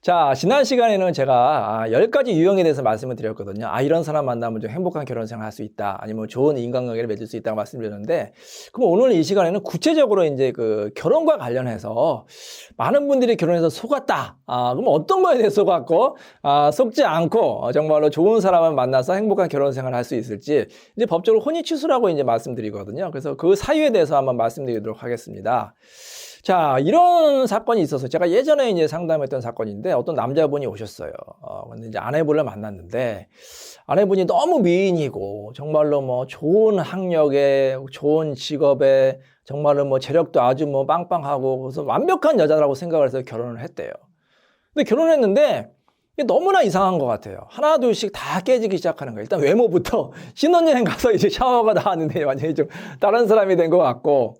자, 지난 시간에는 제가 아, 10가지 유형에 대해서 말씀을 드렸거든요. 아, 이런 사람 만나면 좀 행복한 결혼 생활 할 수 있다. 아니면 좋은 인간관계를 맺을 수 있다고 말씀드렸는데, 그럼 오늘 이 시간에는 구체적으로 이제 그 결혼과 관련해서 많은 분들이 결혼해서 속았다. 아, 그럼 어떤 거에 대해 속았고, 아, 속지 않고 어, 정말로 좋은 사람을 만나서 행복한 결혼 생활을 할수 있을지, 이제 법적으로 혼인 취소라고 이제 말씀드리거든요. 그래서 그 사유에 대해서 한번 말씀드리도록 하겠습니다. 자, 이런 사건이 있어서 제가 예전에 이제 상담했던 사건인데 어떤 남자분이 오셨어요. 어, 근데 이제 아내분을 만났는데 아내분이 너무 미인이고 정말로 뭐 좋은 학력에 좋은 직업에 정말로 뭐 재력도 아주 뭐 빵빵하고 그래서 완벽한 여자라고 생각을 해서 결혼을 했대요. 근데 결혼했는데 이게 너무나 이상한 것 같아요. 하나, 둘씩 다 깨지기 시작하는 거예요. 일단 외모부터 신혼여행 가서 이제 샤워가 나왔는데 완전히 좀 다른 사람이 된 것 같고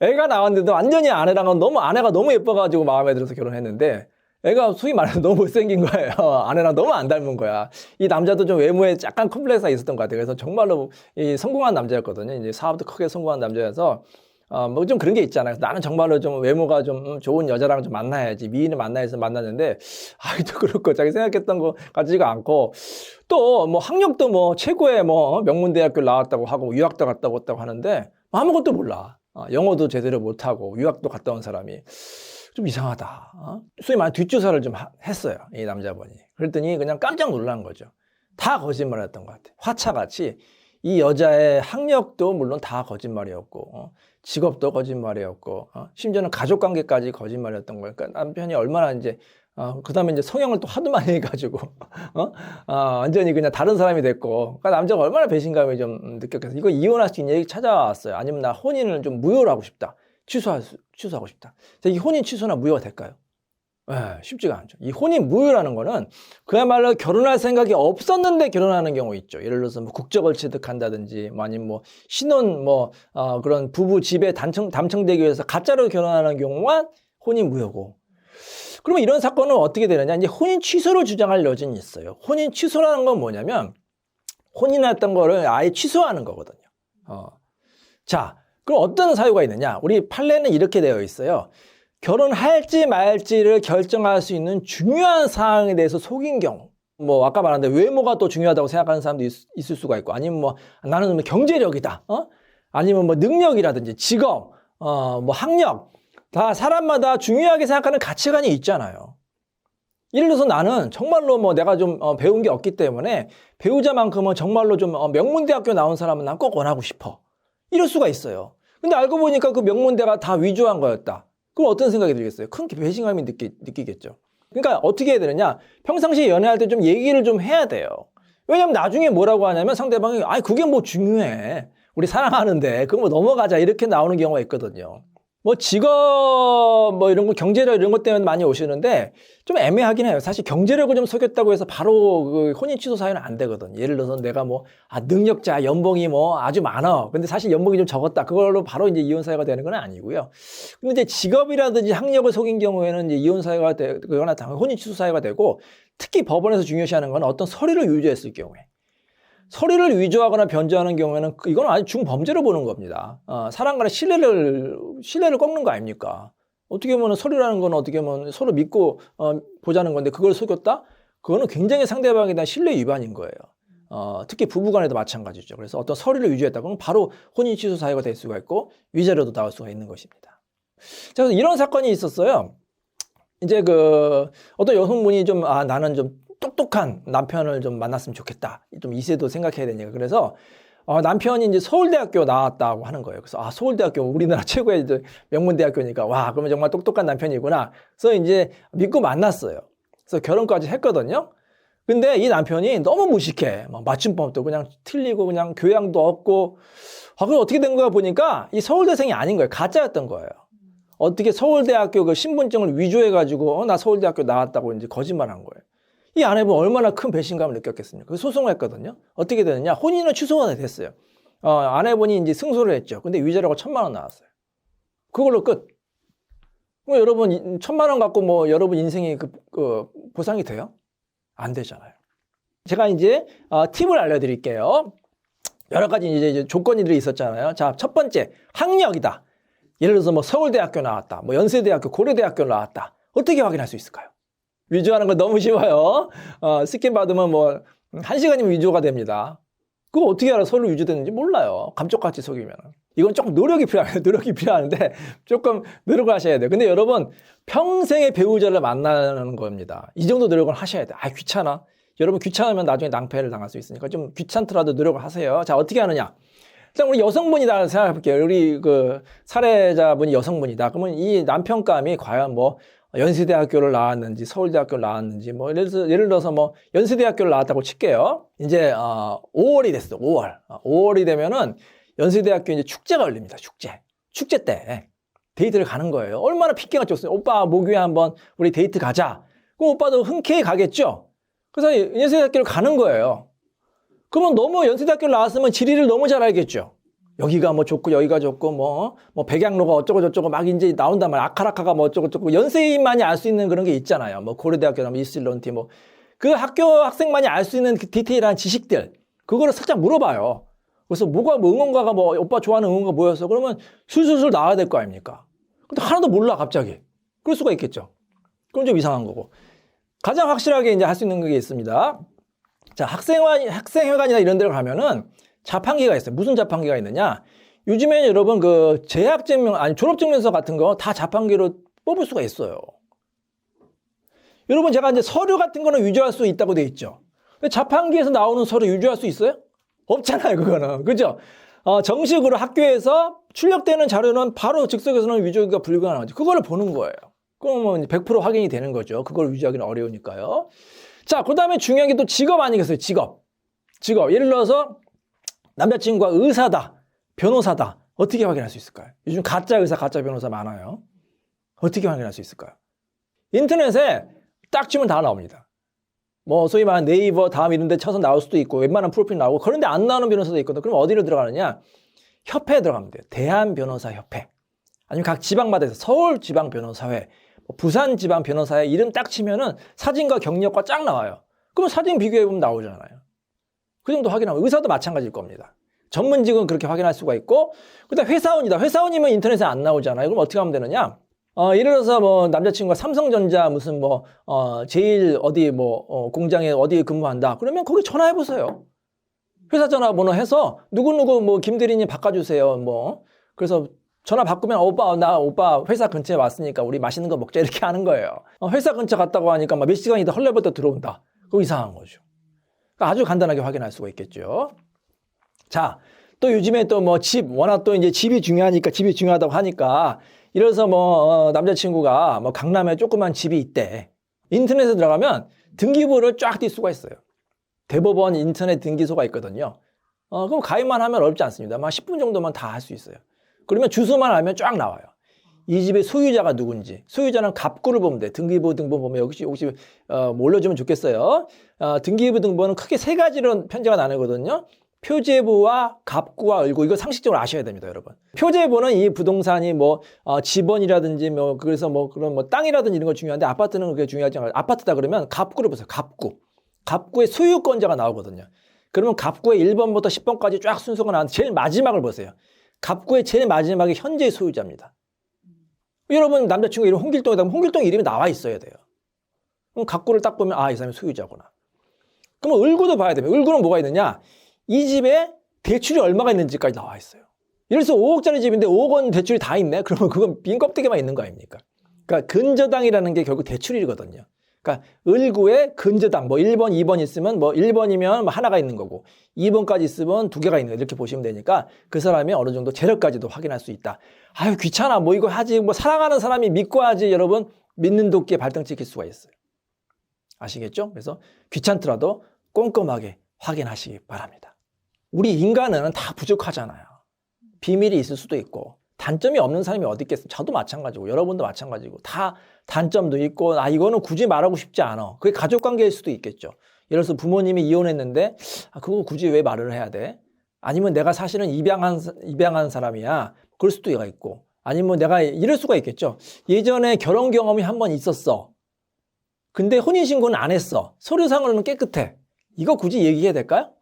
애가 나왔는데도 완전히 아내랑은 너무 아내가 너무 예뻐가지고 마음에 들어서 결혼했는데 애가 소위 말해서 너무 못생긴 거예요. 아내랑 너무 안 닮은 거야. 이 남자도 좀 외모에 약간 컴플렉스가 있었던 것 같아요. 그래서 정말로 이 성공한 남자였거든요. 이제 사업도 크게 성공한 남자여서 어, 뭐 좀 그런 게 있잖아요. 나는 정말로 좀 외모가 좀 좋은 여자랑 좀 만나야지. 미인을 만나야지 만났는데, 아이도 그렇고 자기 생각했던 거 같지가 않고, 또 뭐 학력도 뭐 최고의 뭐 명문대학교 나왔다고 하고, 유학도 갔다 왔다고 하는데, 아무것도 몰라. 어, 영어도 제대로 못하고, 유학도 갔다 온 사람이. 좀 이상하다. 어? 소위 말해 뒷조사를 좀 하- 했어요. 이 남자분이. 그랬더니 그냥 깜짝 놀란 거죠. 다 거짓말이었던 것 같아. 화차같이 이 여자의 학력도 물론 다 거짓말이었고 어, 직업도 거짓말이었고 어, 심지어는 가족 관계까지 거짓말이었던. 그러니까 남편이 얼마나 이제 어, 그 다음에 이제 성형을 또 하도 많이 해가지고 어? 아, 완전히 그냥 다른 사람이 됐고 그러니까 남자가 얼마나 배신감이 좀 느꼈겠어. 이거 이혼할 수 있는 얘기 찾아왔어요. 아니면 나 혼인을 좀 무효로 하고 싶다. 취소할 수, 취소하고 싶다. 자, 이 혼인 취소나 무효가 될까요? 예, 쉽지가 않죠. 이 혼인 무효라는 거는 그야말로 결혼할 생각이 없었는데 결혼하는 경우 있죠. 예를 들어서 뭐 국적을 취득한다든지, 뭐 아니면 뭐 신혼 뭐 어, 그런 부부 집에 단청 담청되기 위해서 가짜로 결혼하는 경우만 혼인 무효고. 그러면 이런 사건은 어떻게 되느냐? 이제 혼인 취소를 주장할 여진이 있어요. 혼인 취소라는 건 뭐냐면 혼인했던 거를 아예 취소하는 거거든요. 어. 자, 그럼 어떤 사유가 있느냐? 우리 판례는 이렇게 되어 있어요. 결혼할지 말지를 결정할 수 있는 중요한 사항에 대해서 속인 경우. 뭐 아까 말한 대로 외모가 또 중요하다고 생각하는 사람도 있, 을 수가 있고 아니면 뭐 나는 뭐 경제력이다. 어? 아니면 뭐 능력이라든지 직업, 어, 뭐 학력 다 사람마다 중요하게 생각하는 가치관이 있잖아요. 예를 들어서 나는 정말로 뭐 내가 좀 어, 배운 게 없기 때문에 배우자만큼은 정말로 좀 어, 명문대학교 나온 사람은 난 꼭 원하고 싶어. 이럴 수가 있어요. 근데 알고 보니까 그 명문대가 다 위조한 거였다. 그럼 어떤 생각이 들겠어요? 큰 배신감이 느끼, 느끼겠죠. 그러니까 어떻게 해야 되느냐? 평상시에 연애할 때 좀 얘기를 좀 해야 돼요. 왜냐면 나중에 뭐라고 하냐면 상대방이, 아니, 그게 뭐 중요해. 우리 사랑하는데, 그거 뭐 넘어가자. 이렇게 나오는 경우가 있거든요. 뭐 직업, 뭐 이런 거, 경제력 이런 것 때문에 많이 오시는데 좀 애매하긴 해요. 사실 경제력을 좀 속였다고 해서 바로 그 혼인 취소 사유는 안 되거든. 예를 들어서 내가 뭐, 아, 능력자, 연봉이 뭐 아주 많아. 근데 사실 연봉이 좀 적었다. 그걸로 바로 이제 이혼 사유가 되는 건 아니고요. 근데 이제 직업이라든지 학력을 속인 경우에는 이제 이혼 사유가 되거나 혼인 취소 사유가 되고 특히 법원에서 중요시하는 건 어떤 서류를 위조했을 경우에 서류를 위조하거나 변조하는 경우에는 그- 이건 아주 중범죄로 보는 겁니다. 어, 사람 간의 신뢰를 신뢰를 꺾는 거 아닙니까? 어떻게 보면 서류라는 건 어떻게 보면 서로 믿고 어, 보자는 건데 그걸 속였다? 그거는 굉장히 상대방에 대한 신뢰 위반인 거예요. 어, 특히 부부간에도 마찬가지죠. 그래서 어떤 서류를 위조했다 그러면 바로 혼인 취소 사유가 될 수가 있고 위자료도 나올 수가 있는 것입니다. 자, 그래서 이런 사건이 있었어요. 이제 그 어떤 여성분이 좀 아 나는 좀 똑똑한 남편을 좀 만났으면 좋겠다. 좀 이세도 생각해야 되니까. 그래서 어, 남편이 이제 서울대학교 나왔다고 하는 거예요. 그래서 아 서울대학교 우리나라 최고의 명문대학교니까 와 그러면 정말 똑똑한 남편이구나. 그래서 이제 믿고 만났어요. 그래서 결혼까지 했거든요. 근데 이 남편이 너무 무식해. 막 맞춤법도 그냥 틀리고 그냥 교양도 없고. 아, 그럼 어떻게 된 거야 보니까 이 서울대생이 아닌 거예요. 가짜였던 거예요. 어떻게 서울대학교 그 신분증을 위조해가지고, 어, 나 서울대학교 나왔다고 이제 거짓말 한 거예요. 이 아내분 얼마나 큰 배신감을 느꼈겠습니까? 그 소송을 했거든요. 어떻게 되느냐? 혼인은 취소가 됐어요. 어, 아내분이 이제 승소를 했죠. 근데 위자료가 천만 원 나왔어요. 그걸로 끝. 뭐 여러분, 이- 천만 원 갖고 뭐 여러분 인생이 그, 그 보상이 돼요? 안 되잖아요. 제가 이제 어, 팁을 알려드릴게요. 여러 가지 이제 조건들이 있었잖아요. 자, 첫 번째 학력이다. 예를 들어서 뭐 서울대학교 나왔다, 뭐 연세대학교, 고려대학교 나왔다. 어떻게 확인할 수 있을까요? 위조하는 거 너무 쉬워요. 어, 스킨 받으면 뭐, 한 시간이면 위조가 됩니다. 그거 어떻게 알아? 서로 위조됐는지 몰라요. 감쪽같이 속이면. 이건 조금 노력이 필요해요. 노력이 필요한데 조금 노력을 하셔야 돼요. 근데 여러분, 평생의 배우자를 만나는 겁니다. 이 정도 노력을 하셔야 돼요. 아, 귀찮아. 여러분 귀찮으면 나중에 낭패를 당할 수 있으니까 좀 귀찮더라도 노력을 하세요. 자, 어떻게 하느냐? 일단 우리 여성분이다 생각해 볼게요. 우리 그 살해자분이 여성분이다. 그러면 이 남편감이 과연 뭐 연세대학교를 나왔는지 서울대학교를 나왔는지 뭐 예를 들어서, 예를 들어서 뭐 연세대학교를 나왔다고 칠게요. 이제 어 5월이 됐어. 5월. 어, 5월이 되면은 연세대학교 이제 축제가 열립니다. 축제. 축제 때 데이트를 가는 거예요. 얼마나 피기가 좋어요. 오빠 목요일에 한번 우리 데이트 가자. 그럼 오빠도 흔쾌히 가겠죠. 그래서 연세대학교를 가는 거예요. 그러면 너무 연세대학교를 나왔으면 지리를 너무 잘 알겠죠. 여기가 뭐 좋고 여기가 좋고 뭐, 뭐 백양로가 어쩌고 저쩌고 막 이제 나온단 말이야. 아카라카가 뭐 어쩌고 저쩌고 연세인만이 알 수 있는 그런 게 있잖아요. 뭐 고려대학교나 뭐 이슬론티 뭐 그 학교 학생만이 알 수 있는 그 디테일한 지식들 그거를 살짝 물어봐요. 그래서 뭐가 뭐 응원가가 뭐 오빠 좋아하는 응원가 뭐였어? 그러면 술술술 나와야 될 거 아닙니까? 근데 하나도 몰라 갑자기. 그럴 수가 있겠죠. 그럼 좀 이상한 거고. 가장 확실하게 이제 할 수 있는 게 있습니다. 자, 학생회, 학생회관이나 이런 데를 가면은 자판기가 있어요. 무슨 자판기가 있느냐? 요즘에 여러분 그 재학증명, 아니 졸업증명서 같은 거 다 자판기로 뽑을 수가 있어요. 여러분 제가 이제 서류 같은 거는 유지할 수 있다고 돼 있죠. 자판기에서 나오는 서류 유지할 수 있어요? 없잖아요, 그거는. 그죠? 어, 정식으로 학교에서 출력되는 자료는 바로 즉석에서는 위조가 불가능하죠. 그거를 보는 거예요. 그러면 100% 확인이 되는 거죠. 그걸 유지하기는 어려우니까요. 자, 그 다음에 중요한 게 또 직업 아니겠어요? 직업. 직업. 예를 들어서 남자친구가 의사다, 변호사다. 어떻게 확인할 수 있을까요? 요즘 가짜 의사, 가짜 변호사 많아요. 어떻게 확인할 수 있을까요? 인터넷에 딱 치면 다 나옵니다. 뭐 소위 말하는 네이버 다음 이런 데 쳐서 나올 수도 있고 웬만한 프로필 나오고 그런데 안 나오는 변호사도 있거든. 그럼 어디로 들어가느냐? 협회에 들어가면 돼요. 대한변호사협회. 아니면 각 지방마다 해서 서울 지방 변호사회, 뭐 부산 지방 변호사회 이름 딱 치면은 사진과 경력과 쫙 나와요. 그럼 사진 비교해 보면 나오잖아요. 그 정도 확인하면 의사도 마찬가지일 겁니다. 전문직은 그렇게 확인할 수가 있고 그다음 회사원이다. 회사원이면 인터넷에 안 나오잖아요. 그럼 어떻게 하면 되느냐? 어, 예를 들어서 뭐 남자친구가 삼성전자 무슨 뭐 어, 제일 어디 뭐 어, 공장에 어디에 근무한다. 그러면 거기 전화해 보세요. 회사 전화번호 해서 누구누구 뭐 김대리님 바꿔주세요. 뭐 그래서 전화 바꾸면 오빠 나 오빠 회사 근처에 왔으니까 우리 맛있는 거 먹자 이렇게 하는 거예요. 어, 회사 근처 갔다고 하니까 막 몇 시간이 다 헐레벌떡 들어온다. 그거 이상한 거죠. 그러니까 아주 간단하게 확인할 수가 있겠죠. 자, 또 요즘에 또 뭐 집, 워낙 또 이제 집이 중요하니까 집이 중요하다고 하니까 이래서 뭐 어, 남자친구가 뭐 강남에 조그만 집이 있대. 인터넷에 들어가면 등기부를 쫙 띌 수가 있어요. 대법원 인터넷 등기소가 있거든요. 어, 그럼 가입만 하면 어렵지 않습니다. 막 10분 정도만 다 할 수 있어요. 그러면 주소만 알면 쫙 나와요. 이 집의 소유자가 누군지, 소유자는 갑구를 보면 돼. 등기부 등본 보면 혹시 혹시 어, 뭐 올려주면 좋겠어요. 어, 등기부 등본은 크게 세 가지로 편제가 나누거든요. 표제부와 갑구와 을구 이거 상식적으로 아셔야 됩니다, 여러분. 표제부는 이 부동산이 뭐 어, 집원이라든지 뭐 그래서 뭐 그런 뭐 땅이라든지 이런 거 중요한데 아파트는 그게 중요하지 않아요. 아파트다 그러면 갑구를 보세요. 갑구. 갑구의 소유권자가 나오거든요. 그러면 갑구의 1번부터 10번까지 쫙 순서가 나왔는데 제일 마지막을 보세요. 갑구의 제일 마지막이 현재 소유자입니다. 여러분 남자친구 이름 홍길동이다 면 홍길동 이름이 나와 있어야 돼요. 그럼 갑구를 딱 보면 아 이 사람이 소유자구나. 그러면 을구도 봐야 됩니다. 을구는 뭐가 있느냐? 이 집에 대출이 얼마가 있는지까지 나와 있어요. 예를 들어서 5억짜리 집인데 5억 원 대출이 다 있네? 그러면 그건 빈 껍데기만 있는 거 아닙니까? 그러니까 근저당이라는 게 결국 대출이거든요. 그러니까 을구에 근저당 뭐 1번, 2번 있으면 뭐 1번이면 뭐 하나가 있는 거고 2번까지 있으면 두 개가 있는 거 이렇게 보시면 되니까 그 사람이 어느 정도 재력까지도 확인할 수 있다. 아유 귀찮아 뭐 이거 하지 뭐 사랑하는 사람이 믿고 하지 여러분 믿는 도끼에 발등 찍힐 수가 있어요. 아시겠죠? 그래서 귀찮더라도 꼼꼼하게 확인하시기 바랍니다. 우리 인간은 다 부족하잖아요. 비밀이 있을 수도 있고 단점이 없는 사람이 어디 있겠어요? 저도 마찬가지고 여러분도 마찬가지고 다 단점도 있고 아 이거는 굳이 말하고 싶지 않아. 그게 가족 관계일 수도 있겠죠. 예를 들어서 부모님이 이혼했는데 아 그거 굳이 왜 말을 해야 돼? 아니면 내가 사실은 입양한 입양한 사람이야. 그럴 수도 있고 아니면 내가 이럴 수가 있겠죠. 예전에 결혼 경험이 한 번 있었어. 근데 혼인신고는 안 했어. 서류상으로는 깨끗해. 이거 굳이 얘기해야 될까요?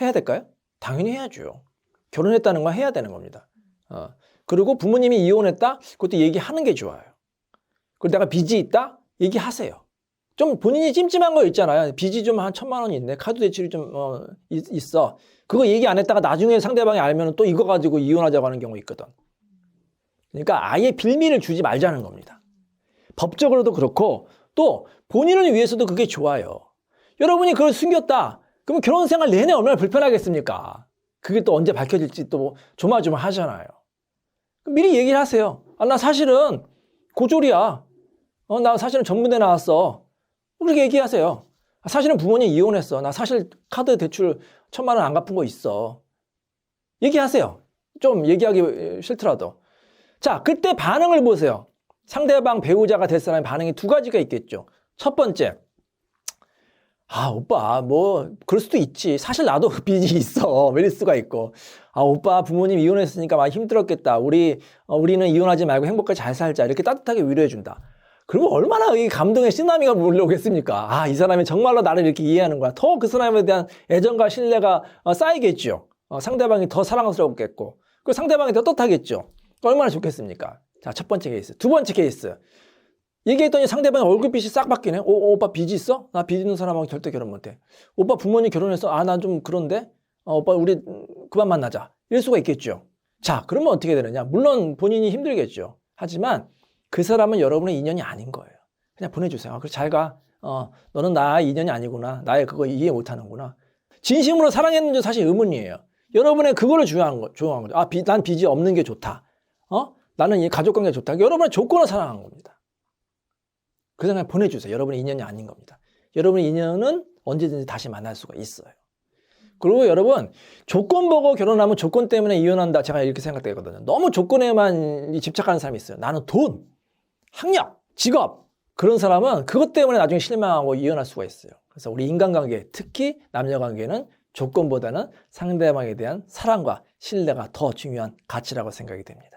해야 될까요? 당연히 해야죠. 결혼했다는 건 해야 되는 겁니다. 어. 그리고 부모님이 이혼했다? 그것도 얘기하는 게 좋아요. 그리고 내가 빚이 있다? 얘기하세요. 좀 본인이 찜찜한 거 있잖아요. 빚이 좀 한 천만 원이 있네. 카드 대출이 좀 어, 있- 있어. 그거 얘기 안 했다가 나중에 상대방이 알면 또 이거 가지고 이혼하자고 하는 경우 있거든. 그러니까 아예 빌미를 주지 말자는 겁니다. 법적으로도 그렇고 또 본인을 위해서도 그게 좋아요. 여러분이 그걸 숨겼다. 그러면 결혼 생활 내내 얼마나 불편하겠습니까? 그게 또 언제 밝혀질지 또 조마조마하잖아요. 미리 얘기를 하세요. 아, 나 사실은 고졸이야. 어, 나 사실은 전문대 나왔어. 그렇게 얘기하세요. 아, 사실은 부모님 이혼했어. 나 사실 카드 대출 천만 원 안 갚은 거 있어. 얘기하세요. 좀 얘기하기 싫더라도. 자, 그때 반응을 보세요. 상대방 배우자가 될 사람의 반응이 두 가지가 있겠죠. 첫 번째. 아, 오빠, 뭐, 그럴 수도 있지. 사실 나도 빚이 있어. 이럴 수가 있고. 아, 오빠, 부모님 이혼했으니까 많이 힘들었겠다. 우리, 어, 우리는 이혼하지 말고 행복하게 잘 살자. 이렇게 따뜻하게 위로해준다. 그리고 얼마나 이 감동의 쓰나미가 몰려오겠습니까? 아, 이 사람이 정말로 나를 이렇게 이해하는 거야. 더 그 사람에 대한 애정과 신뢰가 어, 쌓이겠죠. 어, 상대방이 더 사랑스럽겠고. 그리고 상대방이 더 떳하겠죠. 얼마나 좋겠습니까? 자, 첫 번째 케이스. 두 번째 케이스. 얘기했더니 상대방의 얼굴빛이 싹 바뀌네. 오, 오, 오빠 빚이 있어? 나 빚 있는 사람하고 절대 결혼 못해. 오빠 부모님 결혼했어? 아, 난 좀 그런데? 어, 오빠 우리 음, 그만 만나자. 이럴 수가 있겠죠. 자, 그러면 어떻게 되느냐? 물론 본인이 힘들겠죠. 하지만 그 사람은 여러분의 인연이 아닌 거예요. 그냥 보내주세요. 아, 그래 잘 가. 어, 너는 나의 인연이 아니구나. 나의 그거 이해 못 하는구나. 진심으로 사랑했는지 사실 의문이에요. 여러분의 그거를 중요한 거, 중요한 거죠. 아, 빚, 난 빚이 없는 게 좋다. 어? 나는 이 가족 관계가 좋다. 여러분의 조건을 사랑한 겁니다. 그 생각 보내주세요. 여러분의 인연이 아닌 겁니다. 여러분의 인연은 언제든지 다시 만날 수가 있어요. 그리고 여러분 조건 보고 결혼하면 조건 때문에 이혼한다. 제가 이렇게 생각되거든요. 너무 조건에만 집착하는 사람이 있어요. 나는 돈, 학력, 직업 그런 사람은 그것 때문에 나중에 실망하고 이혼할 수가 있어요. 그래서 우리 인간관계, 특히 남녀관계는 조건보다는 상대방에 대한 사랑과 신뢰가 더 중요한 가치라고 생각이 됩니다.